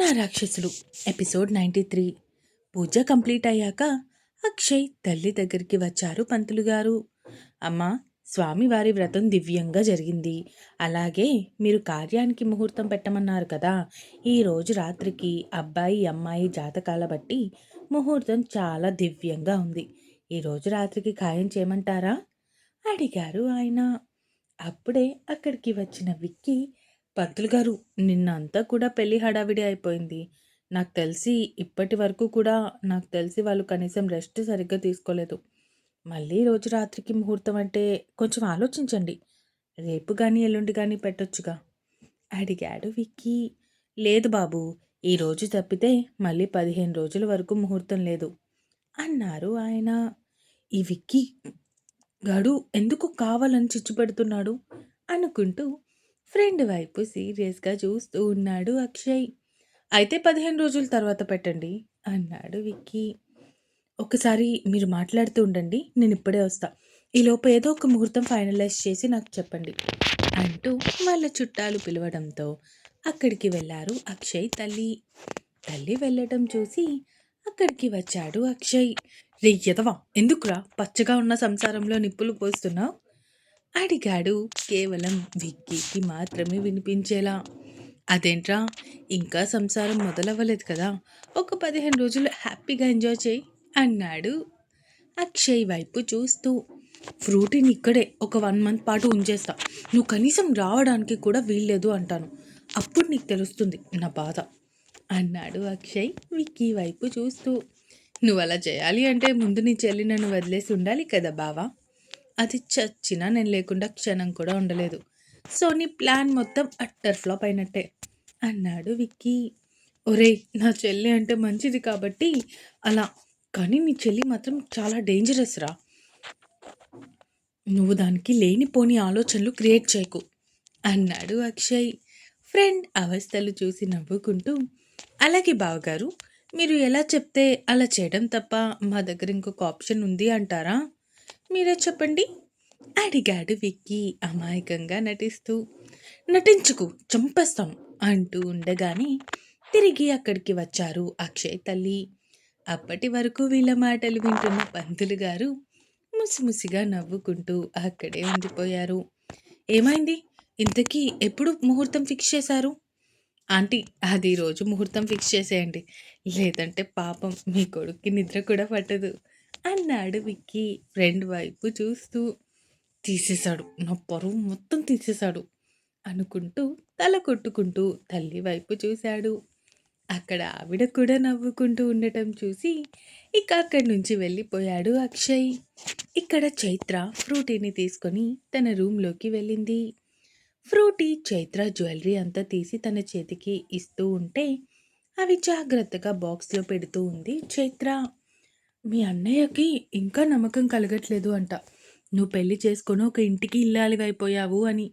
నా రాక్షసుడు. Episode ninety three. Puja complete అయ్యాక అక్షయ్ తల్లి దగ్గరికి వచ్చారు పంతులు గారు. అమ్మ స్వామివారి వ్రతం దివ్యంగా జరిగింది. అలాగే మీరు కార్యానికి ముహూర్తం పెట్టమన్నారు కదా. ఈరోజు రాత్రికి అబ్బాయి అమ్మాయి జాతకాల బట్టి ముహూర్తం చాలా దివ్యంగా ఉంది. ఈరోజు రాత్రికి ఖాయం చేయమంటారా? అడిగారు ఆయన. అప్పుడే అక్కడికి వచ్చిన విక్కీ పంతులు గారు నిన్నంతా కూడా పెళ్ళి హడావిడి అయిపోయింది. నాకు తెలిసి ఇప్పటి వరకు కూడా నాకు తెలిసి వాళ్ళు కనీసం రెస్ట్ సరిగ్గా తీసుకోలేదు. మళ్ళీ రోజు రాత్రికి ముహూర్తం అంటే కొంచెం ఆలోచించండి. రేపు కానీ ఎల్లుండి కానీ పెట్టొచ్చుగా. అడిగాడు విక్కీ. లేదు బాబు ఈ రోజు తప్పితే మళ్ళీ పదిహేను రోజుల వరకు ముహూర్తం లేదు అన్నారు ఆయన. ఈ విక్కీ గడు ఎందుకు కావాలని చిచ్చు పెడుతున్నాడు అనుకుంటూ ఫ్రెండ్ వైపు సీరియస్గా చూస్తూ ఉన్నాడు అక్షయ్. అయితే పదిహేను రోజుల తర్వాత పెట్టండి అన్నాడు విక్కీ. ఒకసారి మీరు మాట్లాడుతూ ఉండండి నేను ఇప్పుడే వస్తా. ఈలోపు ఏదో ఒక ముహూర్తం ఫైనలైజ్ చేసి నాకు చెప్పండి అంటూ వాళ్ళ చుట్టాలు పిలవడంతో అక్కడికి వెళ్ళారు అక్షయ్ తల్లి. తల్లి వెళ్ళటం చూసి అక్కడికి వచ్చాడు అక్షయ్. రే ఎదవా ఎందుకురా? పచ్చగా ఉన్న సంసారంలో నిప్పులు పోస్తున్నావు? అడిగాడు. కేవలం విక్కీకి మాత్రమే వినిపించేలా. అదేంట్రా? ఇంకా సంసారం మొదలవ్వలేదు కదా. ఒక పదిహేను రోజులు హ్యాపీగా ఎంజాయ్ చేయి అన్నాడు. అక్షయ్ వైపు చూస్తూ ఫ్రూటీని ఇక్కడే ఒక వన్ మంత్ పాటు ఉంచేస్తా. నువ్వు కనీసం రావడానికి కూడా వీల్లేదు అంటాను. అప్పుడు నీకు తెలుస్తుంది నా బాధ అన్నాడు అక్షయ్ విక్కీ వైపు చూస్తూ. నువ్వు అలా చేయాలి అంటే ముందు నీ చెల్లి నన్ను వదిలేసి ఉండాలి కదా బావా. అది చచ్చినా నేను లేకుండా క్షణం కూడా ఉండలేదు. సో నీ ప్లాన్ మొత్తం అట్టర్ ఫ్లాప్ అయినట్టే. అన్నాడు విక్కీ. ఒరే నా చెల్లి అంటే మంచిది కాబట్టి అలా. కానీ నీ చెల్లి మాత్రం చాలా డేంజరస్ రా. నువ్వు దానికి లేనిపోని ఆలోచనలు క్రియేట్ చేయకు అన్నాడు అక్షయ్. ఫ్రెండ్ అవస్థలు చూసి నవ్వుకుంటూ అలాగే బావగారు మీరు ఎలా చెప్తే అలా చేయడం తప్ప మా దగ్గర ఇంకొక ఆప్షన్ ఉంది అంటారా? మీరే చెప్పండి. అడిగాడు విక్కీ అమాయకంగా నటిస్తూ. నటించుకు చంపేస్తాం అంటూ ఉండగానే తిరిగి అక్కడికి వచ్చారు అక్షయ్ తల్లి. అప్పటి వరకు వీళ్ళ మాటలు వింటున్న పంతులు గారు ముసిముసిగా నవ్వుకుంటూ అక్కడే ఉండిపోయారు. ఏమైంది? ఇంతకీ ఎప్పుడు ముహూర్తం ఫిక్స్ చేశారు? ఆంటీ అది రోజు ముహూర్తం ఫిక్స్ చేసేయండి. లేదంటే పాపం మీ కొడుక్కి నిద్ర కూడా పట్టదు. అన్నాడు విక్కీ ఫ్రెండ్ వైపు చూస్తూ తీసేశాడు. నా పరువు మొత్తం తీసేశాడు అనుకుంటూ తల కొట్టుకుంటూ తల్లి వైపు చూశాడు. అక్కడ ఆవిడ కూడా నవ్వుకుంటూ ఉండటం చూసి ఇక అక్కడి నుంచి వెళ్ళిపోయాడు అక్షయ్. ఇక్కడ చైత్ర ఫ్రూటీని తీసుకొని తన రూమ్లోకి వెళ్ళింది. ఫ్రూటీ చైత్ర జ్యువెలరీ అంతా తీసి తన చేతికి ఇస్తూ ఉంటే అవి జాగ్రత్తగా బాక్స్లో పెడుతూ ఉంది చైత్ర. మీ అన్నయ్యకి ఇంకా నమ్మకం కలగట్లేదు అంట. నువ్వు పెళ్ళి చేసుకొని ఒక ఇంటికి ఇల్లాలివైపోయావు అని.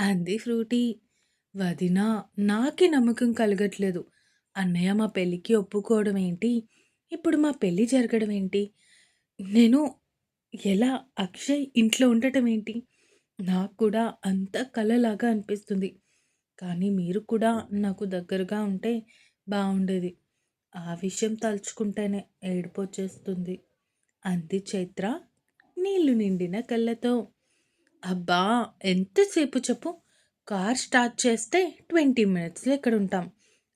అంది ఫ్రూటీ. వదినా నాకే నమ్మకం కలగట్లేదు. అన్నయ్య మా పెళ్ళికి ఒప్పుకోవడం ఏంటి? ఇప్పుడు మా పెళ్ళి జరగడం ఏంటి? నేను ఎలా అక్షయ్ ఇంట్లో ఉండటం ఏంటి? నాకు కూడా అంత కలలాగా అనిపిస్తుంది. కానీ మీరు కూడా నాకు దగ్గరగా ఉంటే బాగుండేది. ఆ విషయం తలుచుకుంటేనే ఏడుపొచ్చేస్తుంది. అంది చైత్ర. నీళ్ళు నిండిన కళ్ళతో. అబ్బా ఎంతసేపు చెప్పు? కార్ స్టార్ట్ చేస్తే ట్వంటీ మినిట్స్లో ఎక్కడ ఉంటాం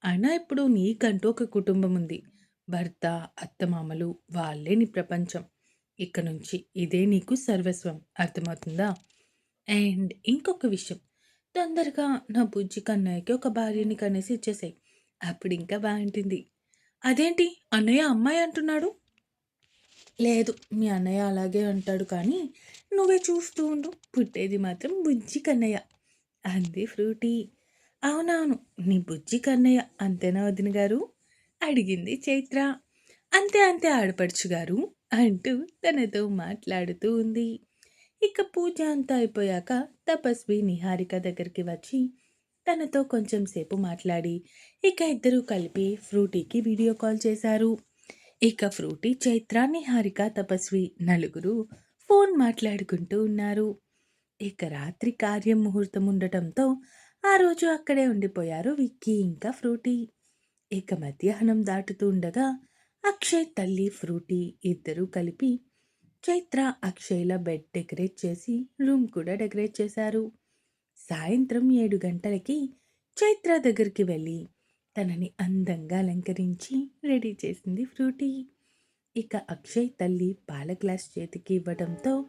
అయినా ఇప్పుడు నీకంటూ ఒక కుటుంబం ఉంది. భర్త అత్తమామలు వాళ్ళే నీ ప్రపంచం. ఇక నుంచి ఇదే నీకు సర్వస్వం. అర్థమవుతుందా? అండ్ ఇంకొక విషయం. తొందరగా నా బుజ్జి కన్నయ్యకి ఒక భార్యని కనేసి ఇచ్చేసాయి. అప్పుడు ఇంకా బాగుంటుంది. అదేంటి? అన్నయ్య అమ్మాయి అంటున్నాడు. లేదు మీ అన్నయ్య అలాగే అంటాడు కానీ నువ్వే చూస్తూ ఉండు. పుట్టేది మాత్రం బుజ్జి కన్నయ్య. అంది ఫ్రూటీ. అవునవును నీ బుజ్జి కన్నయ్య అంతేనా వదిన గారు? అడిగింది చైత్ర. అంతే అంతే ఆడపడుచు గారు అంటూ తనతో మాట్లాడుతూ ఉంది. ఇక పూజ అంతా అయిపోయాక తపస్వి నిహారిక దగ్గరికి వచ్చి తనతో కొంచెం సేపు మాట్లాడి ఇక ఇద్దరూ కలిపి ఫ్రూటీకి వీడియో కాల్ చేశారు. ఇక ఫ్రూటీ చైత్ర నిహారిక తపస్వి నలుగురు ఫోన్ మాట్లాడుకుంటూ ఉన్నారు. ఇక రాత్రి కార్యం ముహూర్తం ఉండటంతో ఆ రోజు అక్కడే ఉండిపోయారు విక్కీ ఇంకా ఫ్రూటీ. ఇక మధ్యాహ్నం దాటుతూ ఉండగా అక్షయ్ తల్లి ఫ్రూటీ ఇద్దరూ కలిపి చైత్ర అక్షయ్ల బెడ్ డెకరేట్ చేసి రూమ్ కూడా డెకరేట్ చేశారు. సాయంత్రం ఏడు గంటలకి చైత్ర దగ్గరికి వెళ్ళి తనని అందంగా అలంకరించి రెడీ చేసింది ఫ్రూటీ. ఇక అక్షయ్ తల్లి పాల గ్లాస్ చేతికి ఇవ్వడంతో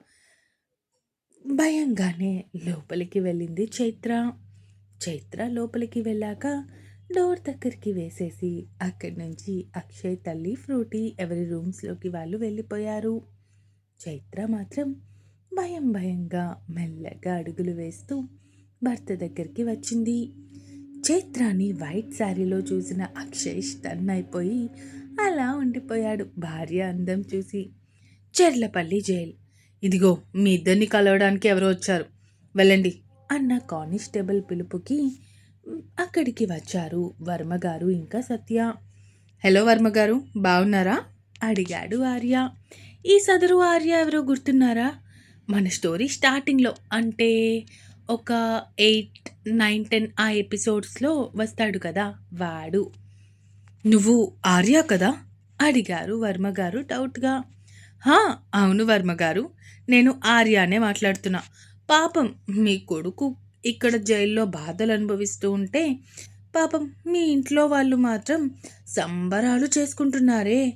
భయంగానే లోపలికి వెళ్ళింది చైత్ర. చైత్ర లోపలికి వెళ్ళాక డోర్ దగ్గరికి వేసేసి అక్కడి నుంచి అక్షయ్ తల్లి ఫ్రూటీ ఎవరి రూమ్స్లోకి వాళ్ళు వెళ్ళిపోయారు. చైత్ర మాత్రం భయం భయంగా మెల్లగా అడుగులు వేస్తూ భర్త దగ్గరికి వచ్చింది. చైత్రాని వైట్ శారీలో చూసిన అక్షయ్ స్టన్ అయిపోయి అలా ఉండిపోయాడు భార్య అందం చూసి. చెర్లపల్లి జైల్. ఇదిగో మీ ఇద్దరిని కలవడానికి ఎవరో వచ్చారు. వెళ్ళండి అన్న కానిస్టేబుల్ పిలుపుకి అక్కడికి వచ్చారు వర్మగారు ఇంకా సత్య. హలో వర్మగారు బాగున్నారా అడిగాడు ఆర్య. ఈ సదరు ఆర్య ఎవరో గుర్తున్నారా? మన స్టోరీ స్టార్టింగ్లో అంటే ఒక ఎయిట్ నైన్ టెన్ ఆ ఎపిసోడ్స్లో వస్తాడు కదా వాడు. నువ్వు ఆర్య కదా? అడిగారు వర్మగారు డౌట్గా. హా అవును వర్మగారు నేను ఆర్యానే మాట్లాడుతున్నా. పాపం మీ కొడుకు ఇక్కడ జైల్లో బాధలు అనుభవిస్తూ ఉంటే పాపం మీ ఇంట్లో వాళ్ళు మాత్రం సంబరాలు చేసుకుంటున్నారే.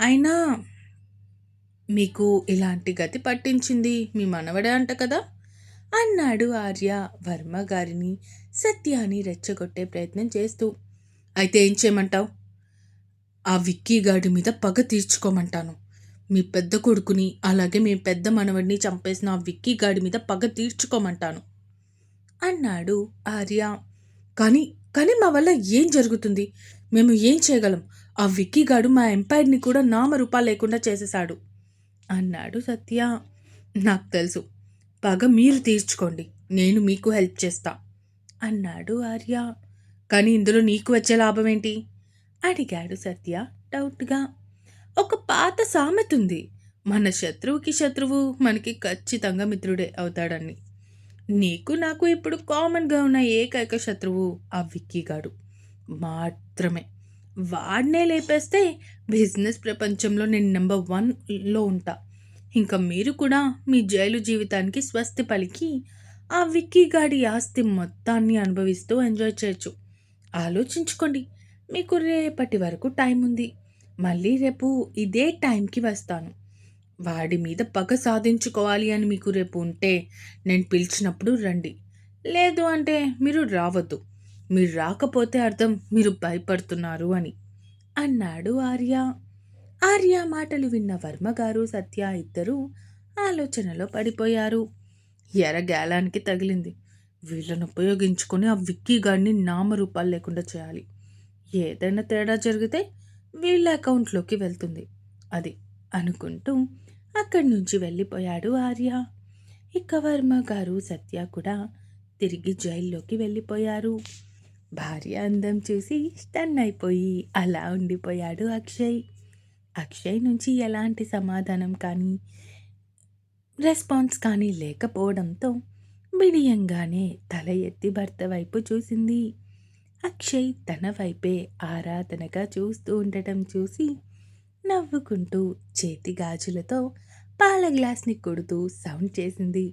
అయినా మీకు ఇలాంటి గతి పట్టించింది మీ మనవడే అంట కదా? అన్నాడు ఆర్య. వర్మ గారిని సత్యాన్ని రెచ్చగొట్టే ప్రయత్నం చేస్తూ. అయితే ఏం చేయమంటావు? ఆ విక్కీ గాడి మీద పగ తీర్చుకోమంటాను. మీ పెద్ద కొడుకుని అలాగే మీ పెద్ద మనవడిని చంపేసిన ఆ విక్కీ గాడి మీద పగ తీర్చుకోమంటాను అన్నాడు ఆర్య. కానీ కానీ మా వల్ల ఏం జరుగుతుంది? మేము ఏం చేయగలం? ఆ విక్కీ గాడు మా ఎంపైర్ని కూడా నామరూపా లేకుండా చేసేశాడు అన్నాడు సత్య. నాకు తెలుసు పగ మీరు తీర్చుకోండి. నేను మీకు హెల్ప్ చేస్తా. అన్నాడు ఆర్య. కానీ ఇందులో నీకు వచ్చే లాభం ఏంటి? అడిగాడు సత్య డౌట్గా. ఒక పాత సామెత ఉంది. మన శత్రువుకి శత్రువు మనకి ఖచ్చితంగా మిత్రుడే అవుతాడని. నీకు నాకు ఇప్పుడు కామన్గా ఉన్న ఏకైక శత్రువు ఆ విక్కీగాడు మాత్రమే. వాడినే లేపేస్తే బిజినెస్ ప్రపంచంలో నేను నెంబర్ వన్లో ఉంటా. ఇంకా మీరు కూడా మీ జైలు జీవితానికి స్వస్తి పలికి ఆ విక్కీగాడి ఆస్తి మొత్తాన్ని అనుభవిస్తూ ఎంజాయ్ చేయొచ్చు. ఆలోచించుకోండి. మీకు రేపటి వరకు టైం ఉంది. మళ్ళీ రేపు ఇదే టైంకి వస్తాను. వాడి మీద పగ సాధించుకోవాలి అని మీకు రేపు ఉంటే నేను పిలిచినప్పుడు రండి. లేదు అంటే మీరు రావద్దు. మీరు రాకపోతే అర్థం మీరు భయపడుతున్నారు అని. అన్నాడు ఆర్య. ఆర్య మాటలు విన్న వర్మగారు సత్య ఇద్దరూ ఆలోచనలో పడిపోయారు. ఎరగాలానికి తగిలింది. వీళ్ళను ఉపయోగించుకొని ఆ విక్కీ గాడిని నామరూపాలు లేకుండా చేయాలి. ఏదైనా తేడా జరిగితే వీళ్ళ అకౌంట్లోకి వెళ్తుంది. అది అనుకుంటూ అక్కడి నుంచి వెళ్ళిపోయాడు ఆర్య. ఇక వర్మ గారు సత్య కూడా తిరిగి జైల్లోకి వెళ్ళిపోయారు. భార్య అందం చూసి స్టన్ అయిపోయి అలా ఉండిపోయాడు అక్షయ్. అక్షయ్ నుంచి ఎలాంటి సమాధానం కానీ రెస్పాన్స్ కానీ లేకపోవడంతో బిడియంగానే తల ఎత్తి భర్త వైపు చూసింది. అక్షయ్ తన వైపే ఆరాధనగా చూస్తూ ఉండటం చూసి నవ్వుకుంటూ చేతి గాజులతో పాల గ్లాస్ని కొడుతూ సౌండ్ చేసింది.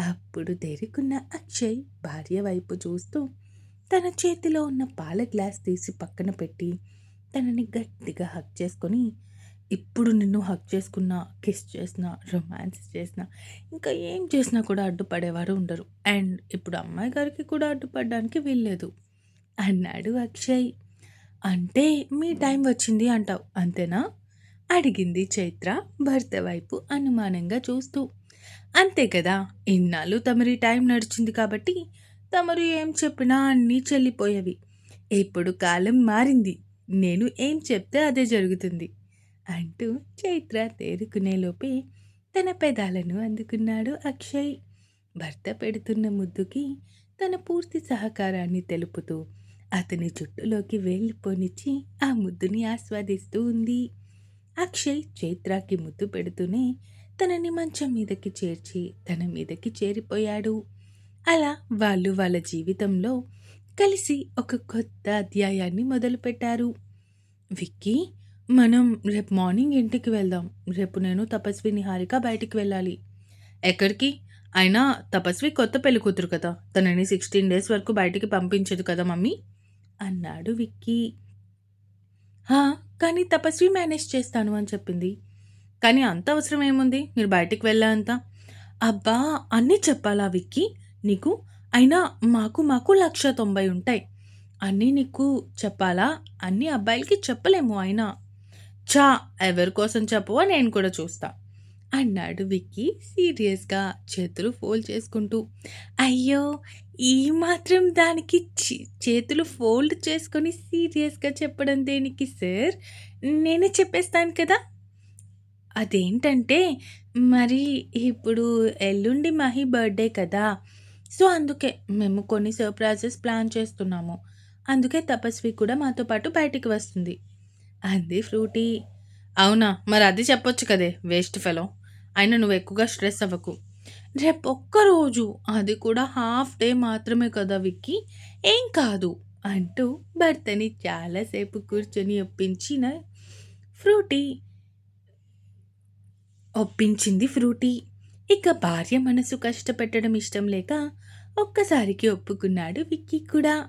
అప్పుడు తెరుకున్న అక్షయ్ భార్య వైపు చూస్తూ తన చేతిలో ఉన్న పాల గ్లాస్ తీసి పక్కన పెట్టి తనని గట్టిగా హక్ చేసుకొని ఇప్పుడు నిన్ను హక్ చేసుకున్నా కిస్ చేసినా రొమాన్స్ చేసినా ఇంకా ఏం చేసినా కూడా అడ్డుపడేవారు ఉండరు. అండ్ ఇప్పుడు అమ్మాయి గారికి కూడా అడ్డుపడడానికి వీల్లేదు. అన్నాడు అక్షయ్. అంటే మీ టైం వచ్చింది అంటావు అంతేనా? అడిగింది చైత్ర భర్త వైపు అనుమానంగా చూస్తూ. అంతే కదా ఇన్నాళ్ళు తమరి టైం నడిచింది కాబట్టి తమరు ఏం చెప్పినా అన్నీ చెల్లిపోయేవి. ఇప్పుడు కాలం మారింది. నేను ఏం చెప్తే అదే జరుగుతుంది అంటూ చైత్ర తేరుకునేలోపే తన పెదాలను అందుకున్నాడు అక్షయ్. భర్త పెడుతున్న ముద్దుకి తన పూర్తి సహకారాన్ని తెలుపుతూ అతని జుట్టులోకి వెళ్ళిపోనిచ్చి ఆ ముద్దుని ఆస్వాదిస్తూ ఉంది. అక్షయ్ చైత్రాకి ముద్దు పెడుతూనే తనని మంచం మీదకి చేర్చి తన మీదకి చేరిపోయాడు. అలా వాళ్ళు వాళ్ళ జీవితంలో కలిసి ఒక కొత్త అధ్యాయాన్ని మొదలుపెట్టారు. విక్కీ మనం రేపు మార్నింగ్ ఇంటికి వెళ్దాం. రేపు నేను తపస్వి నిహారిక బయటికి వెళ్ళాలి. ఎక్కడికి? అయినా తపస్వి కొత్త పెళ్ళి కూతురు కదా. తనని సిక్స్టీన్ డేస్ వరకు బయటికి పంపించదు కదా మమ్మీ? అన్నాడు విక్కీ. హా కానీ తపస్వి మేనేజ్ చేస్తాను అని చెప్పింది. కానీ అంత అవసరం ఏముంది? మీరు బయటికి వెళ్ళాంత అబ్బా అన్నీ చెప్పాలా విక్కీ? నీకు? అయినా మాకు మాకు లక్ష తొంభై ఉంటాయి. అన్నీ నీకు చెప్పాలా? అన్ని అబ్బాయిలకి చెప్పలేము అయినా. చా ఎవరి కోసం చెప్పవో నేను కూడా చూస్తా. అన్నాడు విక్కీ సీరియస్గా చేతులు ఫోల్డ్ చేసుకుంటూ. అయ్యో ఈ మాత్రం దానికి చి- చేతులు ఫోల్డ్ చేసుకొని సీరియస్గా చెప్పడం దేనికి సార్? నేనే చెప్పేస్తాను కదా. అదేంటంటే మరి ఇప్పుడు ఎల్లుండి మహి బర్త్డే కదా. సో అందుకే మేము కొన్ని సర్ప్రైజెస్ ప్లాన్ చేస్తున్నాము. అందుకే తపస్వి కూడా మాతో పాటు బయటికి వస్తుంది. అంది ఫ్రూటీ. అవునా మరి అది చెప్పొచ్చు కదే వేస్ట్ ఫెలో. అయినా నువ్వు ఎక్కువగా స్ట్రెస్ అవ్వకు. రేపు ఒక్కరోజు అది కూడా హాఫ్ డే మాత్రమే కదా విక్కీ ఏం కాదు అంటూ భర్తని చాలాసేపు కూర్చొని ఒప్పించిన ఫ్రూటీ. ఒప్పించింది ఫ్రూటీ. ఇక భార్య మనసు కష్టపెట్టడం ఇష్టం లేక ఒక్కసారికి ఒప్పుకున్నాడు విక్కీ కూడా.